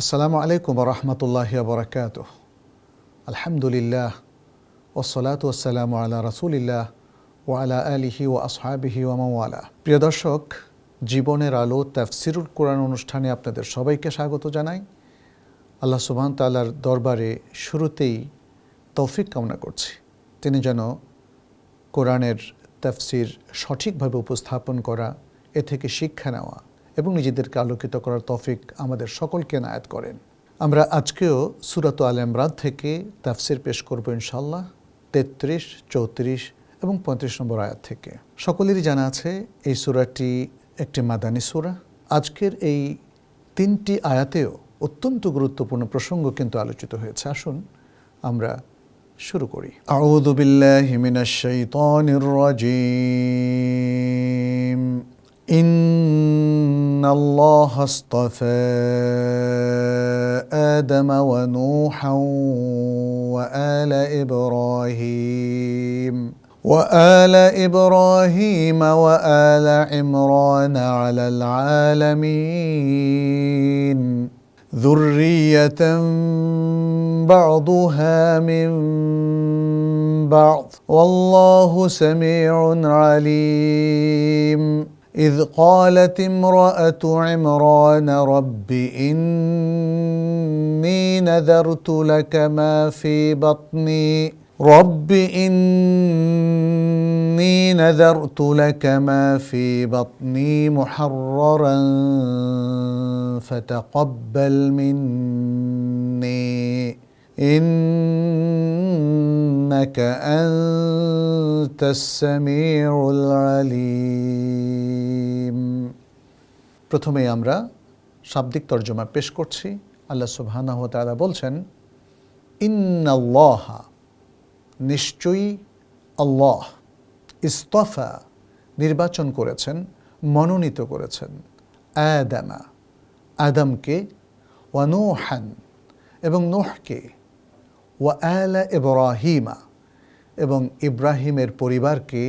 আসসালামু আলাইকুম রহমতুল্লাহ বরকাত আলহামদুলিল্লাহ ওসলাত ওসালাম আলা রসুলিল্লাহ ও আলা আলিহি ও আসহাবিহি ওয়ালা। প্রিয় দর্শক, জীবনের আলো তাফসিরুল কোরআন অনুষ্ঠানে আপনাদের সবাইকে স্বাগত জানাই। আল্লাহ সুবহান তাল্লার দরবারে শুরুতেই তৌফিক কামনা করছি। তিনি যেন কোরআনের তাফসির সঠিকভাবে উপস্থাপন করা, এ থেকে শিক্ষা নেওয়া এবং নিজেদেরকে আলোকিত করার তফিক আমাদের সকলকে নায়াত করেন। আমরা আজকেও সুরাত আল ইমরান থেকে তাফসির পেশ করব ইনশাল্লাহ তেত্রিশ, চৌত্রিশ এবং পঁয়ত্রিশ নম্বর আয়াত থেকে। সকলেরই জানা আছে এই সুরাটি একটি মাদানী সুরা। আজকের এই তিনটি আয়াতেও অত্যন্ত গুরুত্বপূর্ণ প্রসঙ্গ কিন্তু আলোচিত হয়েছে। আসুন আমরা শুরু করি। আউযু বিল্লাহি মিনাশ শাইতানির রাজিম। إن الله اصطفى آدم ونوحا وآل إبراهيم وآل إبراهيم وآل عمران على العالمين. ذرية بعضها من بعض. والله سميع عليم. إذ قالت امرأة عمران رب إني نذرت لك ما في بطني. رب إني نذرت لك ما في بطني محررا فتقبل مني. إنك أنت السميع العليم প্রথমে আমরা শাব্দিক তর্জমা পেশ করছি আল্লাহ সুবহানাহু ওয়া তাআলা বলছেন ইন্নাল্লাহ নিশ্চয়ই আল্লাহ ইস্তফা নির্বাচন করেছেন মনোনীত করেছেন আদামা আদমকে ওয়ানুহান এবং নোহকে ওয়া আলা ইব্রাহিমা, এবং ইব্রাহিমের পরিবারকে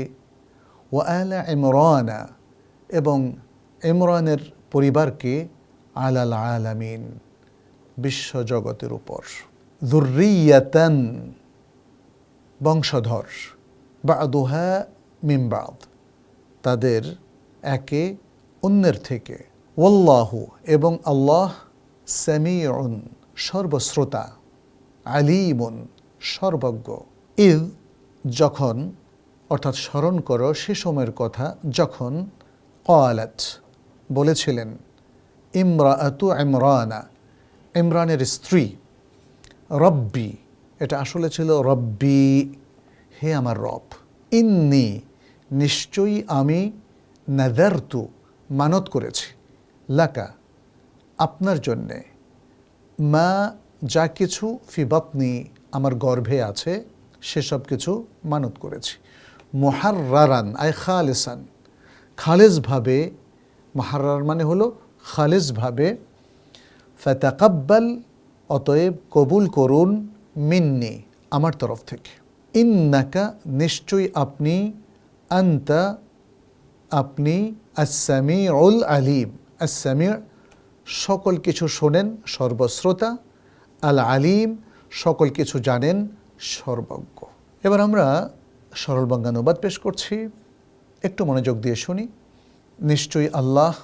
ওয়া আলা ইমরানা, এবং ইমরানের পরিবারকে আলাল আলামিন, বিশ্বজগতের উপর। দুর্রিয়াতান বংশধর বা দোহা মিমবাদ তাদের একে অন্যের থেকে। ওল্লাহু এবং আল্লাহ সামিউন, সর্বশ্রোতা। আলিমুন, সর্বজ্ঞ। ঈদ যখন, অর্থাৎ স্মরণ করো সে সময়ের কথা, যখন কয়ালাত বলেছিলেন ইমরা আতু ইমরানা ইমরানের স্ত্রী, রব্বি এটা আসলে ছিল, রব্বি, হে আমার রব ইন্নি নিশ্চয়ই আমি নাদারতু মানত করেছি, লাকা আপনার জন্যে মা যা কিছু ফিবাতনি আমার গর্ভে আছে, সেসব কিছু মানত করেছি। মোহার্রারান, আই খালেসান। খালেজভাবে মহারার মানে হলো খালেজভাবে ফতাকাব্বাল, অতএব কবুল করুন মিন্নি আমার তরফ থেকে। ইন্নাকা, নিশ্চয়ই আপনি, আন্তা, আপনি আসামি উল আলিম। আসামি সকল কিছু শোনেন, সর্বশ্রোতা। আল আলিম সকল কিছু জানেন, সর্বজ্ঞ। এবার আমরা সরল বঙ্গানুবাদ পেশ করছি। একটু মনোযোগ দিয়ে শুনি। নিশ্চয়ই আল্লাহ,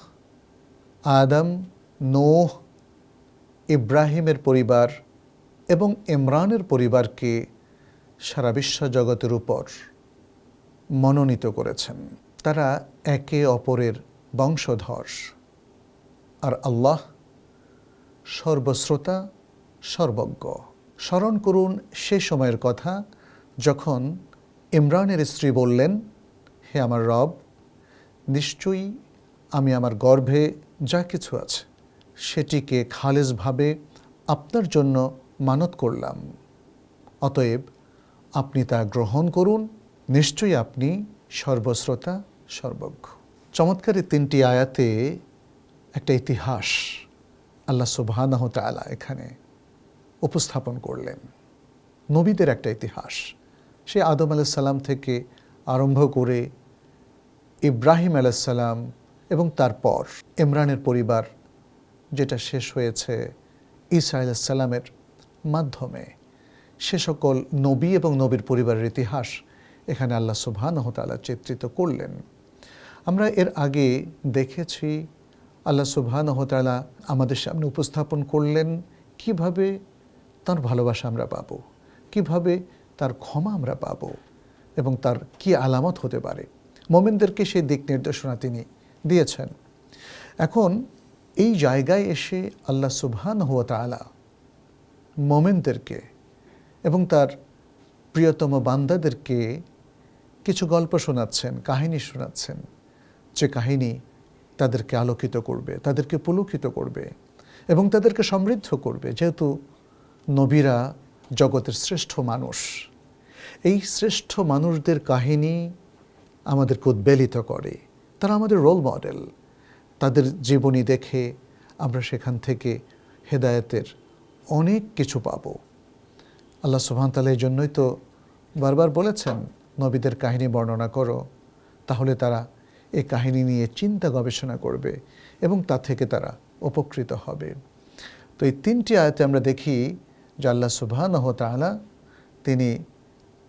আদম, নোহ, ইব্রাহিমের পরিবার এবং ইমরানের পরিবারকে সারা বিশ্ব জগতের উপর মনোনীত করেছেন। তারা একে অপরের বংশধর। আর আল্লাহ সর্বশ্রোতা সর্বজ্ঞ। স্মরণ করুন সে সময়ের কথা যখন ইমরানের স্ত্রী বললেন, হে আমার রব, নিশ্চয়ই আমি আমার গর্ভে যা কিছু আছে সেটিকে খালেজভাবে আপনার জন্য মানত করলাম। অতএব আপনি তা গ্রহণ করুন, নিশ্চয়ই আপনি সর্বশ্রোতা, সর্বজ্ঞ। চমৎকার এই তিনটি আয়াতে একটা ইতিহাস আল্লাহ তালা এখানে উপস্থাপন করলেন। নবীদের একটা ইতিহাস। সে আদম আলাইসাল্লাম থেকে আরম্ভ করে ইব্রাহিম আলাইসাল্লাম এবং তারপর ইমরানের পরিবার, যেটা শেষ হয়েছে ঈসা আলাইসাল্লামের মাধ্যমে। সে সকল নবী এবং নবীর পরিবারের ইতিহাস এখানে আল্লাহ সুবহানাহু তাআলা চিত্রিত করলেন। আমরা এর আগে দেখেছি আল্লাহ সুবহানাহু তাআলা আমাদের সামনে উপস্থাপন করলেন কীভাবে তার ভালোবাসা আমরা পাবো? কীভাবে তার ক্ষমা আমরা পাবো? এবং তার কি আলামত হতে পারে? মোমেনদেরকে সেই দিক নির্দেশনা তিনি দিয়েছেন। এখন এই জায়গায় এসে আল্লাহ সুবহান হুয়া তালা মোমেনদেরকে এবং তার প্রিয়তম বান্দাদেরকে কিছু গল্প শোনাচ্ছেন, কাহিনী শোনাচ্ছেন। যে কাহিনী তাদেরকে আলোকিত করবে, তাদেরকে পুলকিত করবে এবং তাদেরকে সমৃদ্ধ করবে। যেহেতু নবীরা জগতের শ্রেষ্ঠ মানুষ। এই শ্রেষ্ঠ মানুষদের কাহিনী আমাদেরকে উদ্বেলিত করে। তারা আমাদের রোল মডেল তাদের জীবনী দেখে আমরা সেখান থেকে হেদায়েতের অনেক কিছু পাব। আল্লাহ তালা এই জন্যই তো বারবার বলেছেন, নবীদের কাহিনী বর্ণনা করো, তাহলে তারা এই কাহিনী নিয়ে চিন্তা গবেষণা করবে এবং তা থেকে তারা উপকৃত হবে। তো এই তিনটি আয়তে আমরা দেখি যে আল্লাহ সুবহান তাআলা তিনি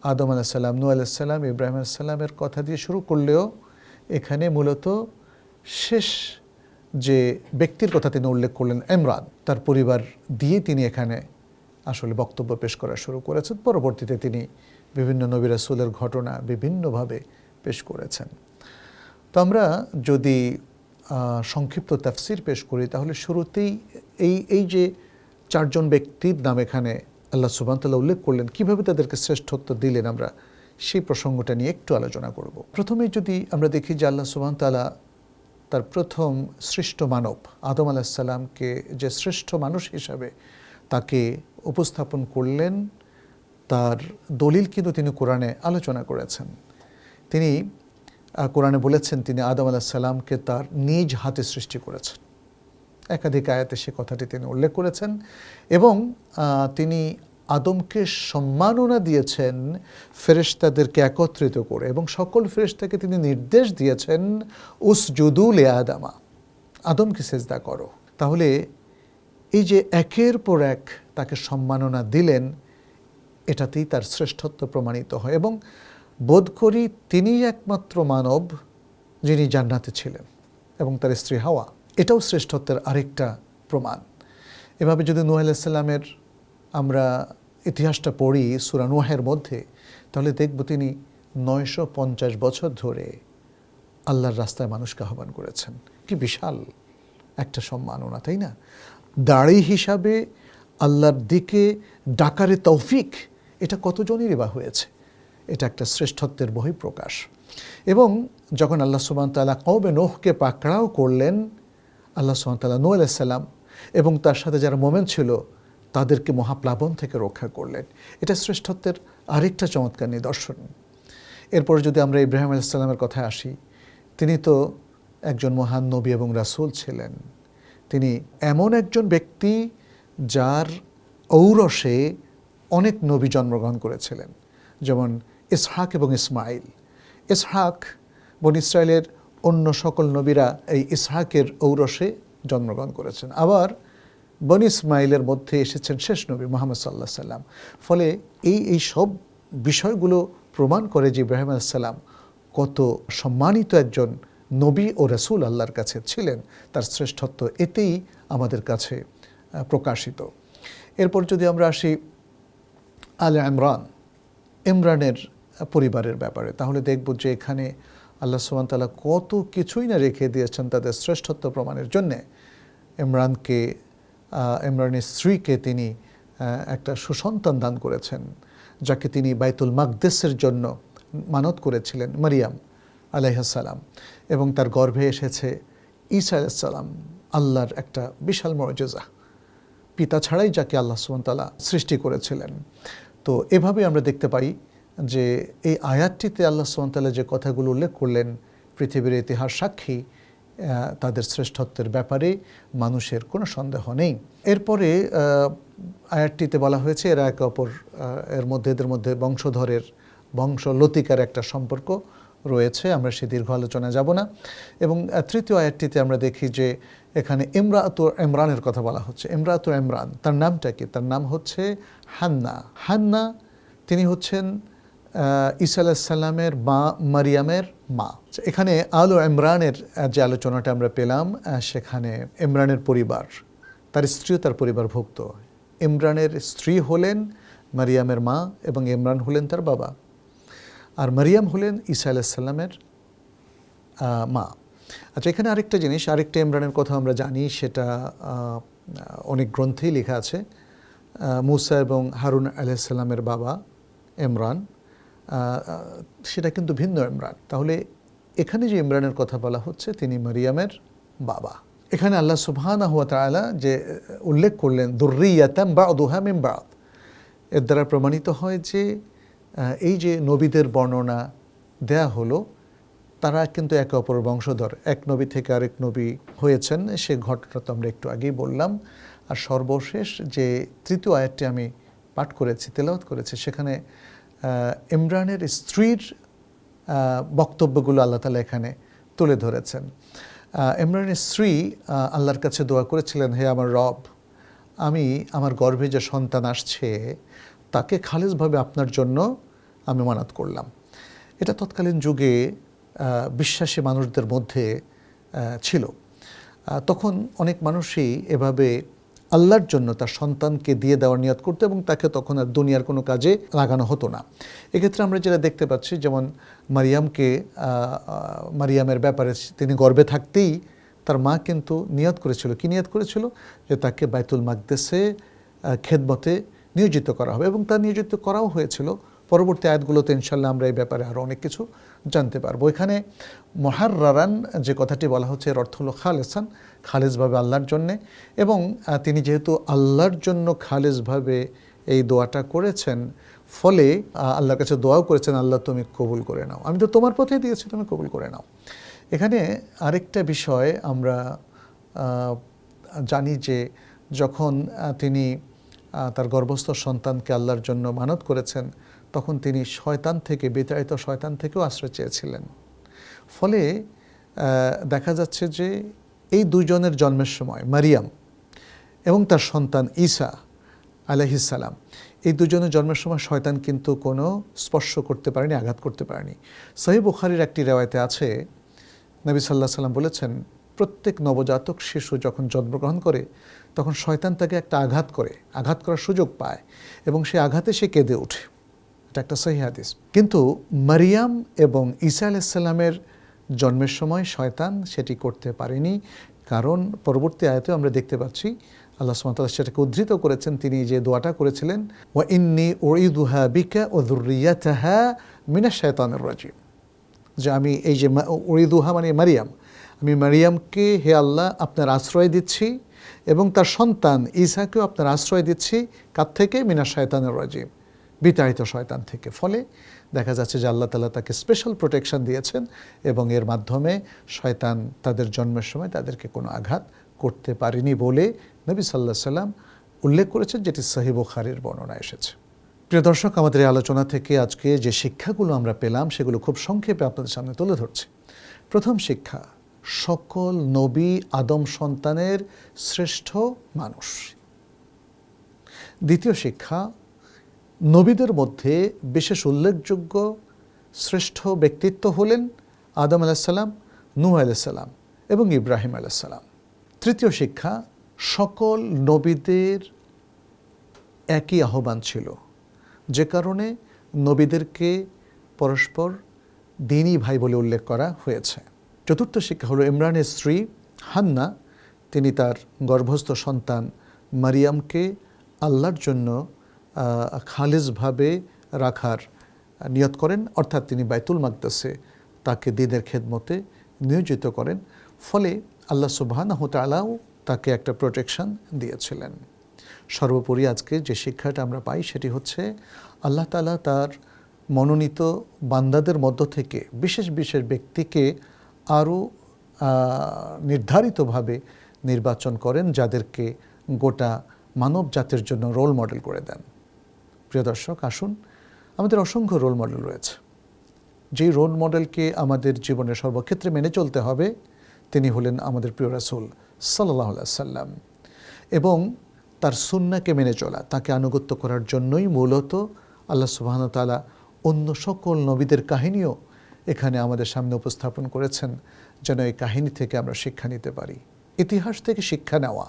আদম আলাহিসাল্লাম নু আলাইসাল্লাম ইব্রাহিম আলাইসাল্লামের কথা দিয়ে শুরু করলেও এখানে মূলত শেষ যে ব্যক্তির কথা তিনি উল্লেখ করলেন ইমরান, তার পরিবার দিয়ে তিনি এখানে আসলে বক্তব্য পেশ করা শুরু করেছেন। পরবর্তীতে তিনি বিভিন্ন নবী রাসূলের ঘটনা বিভিন্নভাবে পেশ করেছেন। তো আমরা যদি সংক্ষিপ্ত তাফসির পেশ করি, তাহলে শুরুতেই এই এই যে চারজন ব্যক্তির নাম এখানে আল্লাহ সুবাহতাল্লাহ উল্লেখ করলেন। কীভাবে তাদেরকে শ্রেষ্ঠত্ব দিলেন আমরা? সেই প্রসঙ্গটা নিয়ে একটু আলোচনা করব। প্রথমে যদি আমরা দেখি যে আল্লাহ সুবাহতাল্লাহ তার প্রথম সৃষ্ট মানব আদম আলাহিসাল্লামকে যে শ্রেষ্ঠ মানুষ হিসাবে তাকে উপস্থাপন করলেন, তার দলিল কিন্তু তিনি কোরআনে আলোচনা করেছেন। তিনি কোরআনে বলেছেন তিনি আদম আলাহিসাল্লামকে তার নিজ হাতে সৃষ্টি করেছেন। একাধিক আয়াতে সে কথাটি তিনি উল্লেখ করেছেন এবং তিনি আদমকে সম্মাননা দিয়েছেন ফেরেশতাদেরকে একত্রিত করে এবং সকল ফেরেশতাকে তিনি নির্দেশ দিয়েছেন উস জুদুল আদামা, আদমকে সেজদা করো। তাহলে এই যে একের পর এক তাকে সম্মাননা দিলেন, এটাতেই তার শ্রেষ্ঠত্ব প্রমাণিত হয় এবং বোধ করি তিনিই একমাত্র মানব যিনি জান্নাতে ছিলেন এবং তার স্ত্রী হাওয়া। এটাও শ্রেষ্ঠত্বের আরেকটা প্রমাণ। এভাবে যদি নুহ আলাইসাল্লামের আমরা ইতিহাসটা পড়ি, সুরা নুহের মধ্যে, তাহলে দেখব তিনি নয়শো পঞ্চাশ বছর ধরে আল্লাহর রাস্তায় মানুষকে আহ্বান করেছেন। কি বিশাল একটা সম্মাননা, তাই না? দাড়ি হিসাবে আল্লাহর দিকে ডাকারে তৌফিক, এটা কতজনেরই বা হয়েছে? এটা একটা শ্রেষ্ঠত্বের বহিঃপ্রকাশ। এবং যখন আল্লাহ সুবান তাল্লাহ কৌবে নোহকে পাকড়াও করলেন আল্লাহ সুবান তাল্লাহ নূ আলাইসাল্লাম এবং তার সাথে যারা মোমেন ছিল, তাদেরকে মহাপ্লাবন থেকে রক্ষা করলেন। এটা শ্রেষ্ঠত্বের আরেকটা চমৎকার নিদর্শন। এরপর যদি আমরা ইব্রাহিম আলাইসাল্লামের কথায় আসি, তিনি তো একজন মহান নবী এবং রাসূল ছিলেন। তিনি এমন একজন ব্যক্তি যার ঔরসে অনেক নবী জন্মগ্রহণ করেছিলেন, যেমন ইসহাক এবং ইসমাইল। ইসহাক বন ইসরায়েলের অন্য সকল নবীরা এই ইসহাকের ঔরসে জন্মগ্রহণ করেছেন। আবার বন ইসমাইলের মধ্যে এসেছেন শেষ নবী মোহাম্মদ সাল্লাহ সাল্লাম ফলে এই এই সব বিষয়গুলো প্রমাণ করে যে ইব্রাহিম আলাইসাল্লাম কত সম্মানিত একজন নবী ও রসুল আল্লাহর কাছে ছিলেন, তার শ্রেষ্ঠত্ব এতেই আমাদের কাছে প্রকাশিত। এরপর যদি আমরা আসি আল ইমরান ইমরানের পরিবারের ব্যাপারে, তাহলে দেখব যে এখানে আল্লাহ তাআলা কত কিছুই না রেখে দিয়েছেন তাদের শ্রেষ্ঠত্ব প্রমাণের জন্যে। ইমরানকে ইমরানের স্ত্রীকে তিনি একটা সুসন্তান দান করেছেন, যাকে তিনি বাইতুল মাকদেসের জন্য মানত করেছিলেন, মারিয়াম আলাইহাসালাম এবং তার গর্ভে এসেছে ঈসা আলাইসাল্লাম আল্লাহর একটা বিশাল মর্যাদা। পিতা ছাড়াই যাকে আল্লাহ সুবহানাহু সৃষ্টি করেছিলেন। তো এভাবে আমরা দেখতে পাই যে এই আয়াতটিতে আল্লাহ সুবহানাহু যে কথাগুলো উল্লেখ করলেন, পৃথিবীর ইতিহাস সাক্ষী তাদের শ্রেষ্ঠত্বের ব্যাপারে মানুষের কোনো সন্দেহ নেই। এরপরে আয়াতটিতে বলা হয়েছে, এরা একে অপর এর মধ্যে, এদের মধ্যে বংশধরের, বংশলতিকার একটা সম্পর্ক রয়েছে, আমরা সে দীর্ঘ আলোচনা যাব না। এবং তৃতীয় আয়াতটিতে আমরা দেখি যে এখানে ইমরাত ইমরানের কথা বলা হচ্ছে, ইমরাত ইমরান, তার নামটা কি? তার নাম হচ্ছে হান্না। হান্না, তিনি হচ্ছেন ঈসা আলাহিসাল্লামের মা, মারিয়ামের মা। এখানে আলো ইমরানের যে আলোচনাটা আমরা পেলাম সেখানে ইমরানের পরিবার, তার স্ত্রীও তার পরিবারভুক্ত। ইমরানের স্ত্রী হলেন মারিয়ামের মা এবং ইমরান হলেন তার বাবা। আর মারিয়াম হলেন ঈসা আলাহিসাল্লামের মা। আচ্ছা এখানে আরেকটা জিনিস, আরেকটা ইমরানের কথা আমরা জানি, সেটা অনেক গ্রন্থেই লেখা আছে। মুসা এবং হারুন আলাইসাল্লামের বাবা ইমরান। সেটা কিন্তু ভিন্ন, ইমরান। তাহলে এখানে যে ইমরানের কথা বলা হচ্ছে, তিনি মারিয়ামের বাবা। এখানে আল্লাহ সুবহানা হুয়া তাআলা যে উল্লেখ করলেন, দুর্রিয়াতাম বা অদুহা মিম বাদ। এর দ্বারা প্রমাণিত হয় যে এই যে নবীদের বর্ণনা দেয়া হলো, তারা কিন্তু একে অপরের বংশধর। এক নবী থেকে আরেক নবী হয়েছেন, সে ঘটনা তো আমরা একটু আগেই বললাম। আর সর্বশেষ যে তৃতীয় আয়াতটি আমি পাঠ করেছি, তেলাওয়াত করেছি, সেখানে ইমরানের স্ত্রীর বক্তব্যগুলো আল্লাহ তালা এখানে তুলে ধরেছেন। ইমরানের স্ত্রী আল্লাহর কাছে দোয়া করেছিলেন, হে আমার রব, আমি আমার গর্ভে যে সন্তান আসছে, তাকে খালেজভাবে আপনার জন্য আমি মানাত করলাম। এটা তৎকালীন যুগে বিশ্বাসী মানুষদের মধ্যে ছিল। তখন অনেক মানুষই এভাবে আল্লাহর জন্য তার সন্তানকে দিয়ে দেওয়ার নিয়ত করতো এবং তাকে তখন আর দুনিয়ার কোনো কাজে লাগানো হতো না। এক্ষেত্রে আমরা যেটা দেখতে পাচ্ছি, যেমন মারিয়ামকে মারিয়ামের ব্যাপারে তিনি গর্বে থাকতেই তার মা কিন্তু নিয়ত করেছিল। কি নিয়ত করেছিল? যে তাকে বাইতুল মাকদেসে খেদমতে নিয়োজিত করা হবে এবং তা নিয়োজিত করাও হয়েছিল। পরবর্তী আয়াতগুলোতে ইনশাল্লাহ আমরা এই ব্যাপারে আরও অনেক কিছু জানতে পারব। এখানে মহারারান যে কথাটি বলা হচ্ছে, এর অর্থ হলো খালেসান খালেজভাবে আল্লাহর জন্যে। এবং তিনি যেহেতু আল্লাহর জন্য খালেজভাবে এই দোয়াটা করেছেন, ফলে আল্লাহর কাছে দোয়াও করেছেন, আল্লাহ তুমি কবুল করে নাও। আমি তো তোমার পথে দিয়েছি, তুমি কবুল করে নাও। এখানে আরেকটা বিষয় আমরা জানি যে যখন তিনি তার গর্ভস্থ সন্তানকে আল্লাহর জন্য মানত করেছেন তখন তিনি শয়তান থেকে, বিতাড়িত শয়তান থেকেও আশ্রয় চেয়েছিলেন। ফলে দেখা যাচ্ছে যে এই দুইজনের জন্মের সময় মারিয়াম এবং তার সন্তান ঈসা আলহিসাল্লাম এই দুজনের জন্মের সময় শয়তান কিন্তু কোনো স্পর্শ করতে পারেনি, আঘাত করতে পারেনি। সহি বুখারির একটি রেওয়ায়তে আছে, নবী সাল্লাহ সাল্লাম বলেছেন, প্রত্যেক নবজাতক শিশু যখন জন্মগ্রহণ করে, তখন শয়তান তাকে একটা আঘাত করে, আঘাত করার সুযোগ পায় এবং সেই আঘাতে সে কেঁদে ওঠে। এটা একটা সহি হাদিস। কিন্তু মারিয়াম এবং ঈসা আলাইসাল্লামের জন্মের সময় শয়তান সেটি করতে পারেনি। কারণ পরবর্তী আয়তেও আমরা দেখতে পাচ্ছি, আল্লাহ সুমতাল্লাহ সেটাকে উদ্ধৃত করেছেন, তিনি যে দোয়াটা করেছিলেন, ওয়া ইন্নি ওইদুহা বিকা ও দুর্রিয়াতাহা মিনা শয়তানের রাজিম। যে আমি এই যে উরিদুহা মানে মারিয়াম। আমি মারিয়ামকে হে আল্লাহ আপনার আশ্রয় দিচ্ছি এবং তার সন্তান ঈসাকেও আপনার আশ্রয় দিচ্ছি, কার থেকে? মিনা শয়তানের রাজিম। বিতাড়িত শয়তান থেকে। ফলে দেখা যাচ্ছে যে আল্লাহ তালা তাকে স্পেশাল প্রোটেকশন দিয়েছেন এবং এর মাধ্যমে শয়তান তাদের জন্মের সময় তাদেরকে কোনো আঘাত করতে পারেনি বলে নবী সাল্লাহ সাল্লাম উল্লেখ করেছেন, যেটি সাহিব খারির বর্ণনা এসেছে। প্রিয় দর্শক, আমাদের এই আলোচনা থেকে আজকে যে শিক্ষাগুলো আমরা পেলাম, সেগুলো খুব সংক্ষেপে আপনাদের সামনে তুলে ধরছি। প্রথম শিক্ষা, সকল নবী আদম সন্তানের শ্রেষ্ঠ মানুষ। দ্বিতীয় শিক্ষা নবীদের মধ্যে বিশেষ উল্লেখযোগ্য শ্রেষ্ঠ ব্যক্তিত্ব হলেন আদম আলাহিসাল্লাম নূহ আলাইসাল্লাম এবং ইব্রাহিম আলাইসাল্লাম তৃতীয় শিক্ষা, সকল নবীদের একই আহ্বান ছিল। যে কারণে নবীদেরকে পরস্পর দিনই ভাই বলে উল্লেখ করা হয়েছে। চতুর্থ শিক্ষা হলো ইমরানের স্ত্রী হান্না। তিনি তার গর্ভস্থ সন্তান মারিয়ামকে আল্লাহর জন্য খালিজভাবে রাখার নিয়ত করেন, অর্থাৎ তিনি বাইতুল মাকদাসে তাকে দিদের খেদমতে নিয়োজিত করেন। ফলে আল্লাহ সুবাহানাহ তালাও তাকে একটা প্রোটেকশন দিয়েছিলেন। সর্বোপরি আজকে যে শিক্ষাটা আমরা পাই সেটি হচ্ছে, আল্লাহ তালা তার মনোনীত বান্দাদের মধ্য থেকে বিশেষ বিশেষ ব্যক্তিকে আরও নির্ধারিতভাবে নির্বাচন করেন, যাদেরকে গোটা মানব জাতির জন্য রোল মডেল করে দেন। প্রিয় দর্শক, আসুন, আমাদের অসংখ্য রোল মডেল রয়েছে। যেই রোল মডেলকে আমাদের জীবনের সর্বক্ষেত্রে মেনে চলতে হবে, তিনি হলেন আমাদের প্রিয় রাসুল সাল্লাহ সাল্লাম এবং তার সুন্নাকে মেনে চলা, তাকে আনুগত্য করার জন্যই মূলত আল্লাহ সুবাহন তালা অন্য সকল নবীদের কাহিনীও এখানে আমাদের সামনে উপস্থাপন করেছেন, যেন এই কাহিনী থেকে আমরা শিক্ষা নিতে পারি। ইতিহাস থেকে শিক্ষা নেওয়া,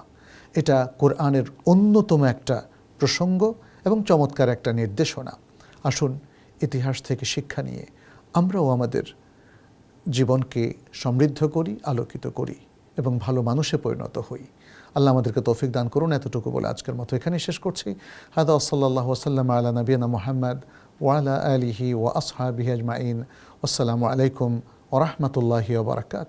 এটা কোরআনের অন্যতম একটা প্রসঙ্গ। এবং চমৎকার একটা নির্দেশনা। আসুন, ইতিহাস থেকে শিক্ষা নিয়ে আমরাও আমাদের জীবনকে সমৃদ্ধ করি, আলোকিত করি এবং ভালো মানুষে পরিণত হই। আল্লাহ আমাদেরকে তৌফিক দান করুন। এতটুকু বলে আজকের মতো এখানে শেষ করছি। হাদা সাল্লাহ ওসাল্লাম আলা নবীনা মোহাম্মদ ওয়ালা আলিহি ও আসহাবিহি আজমাইন। আসসালামু আলাইকুম ওরহমতুল্লাহি ওবরাকাত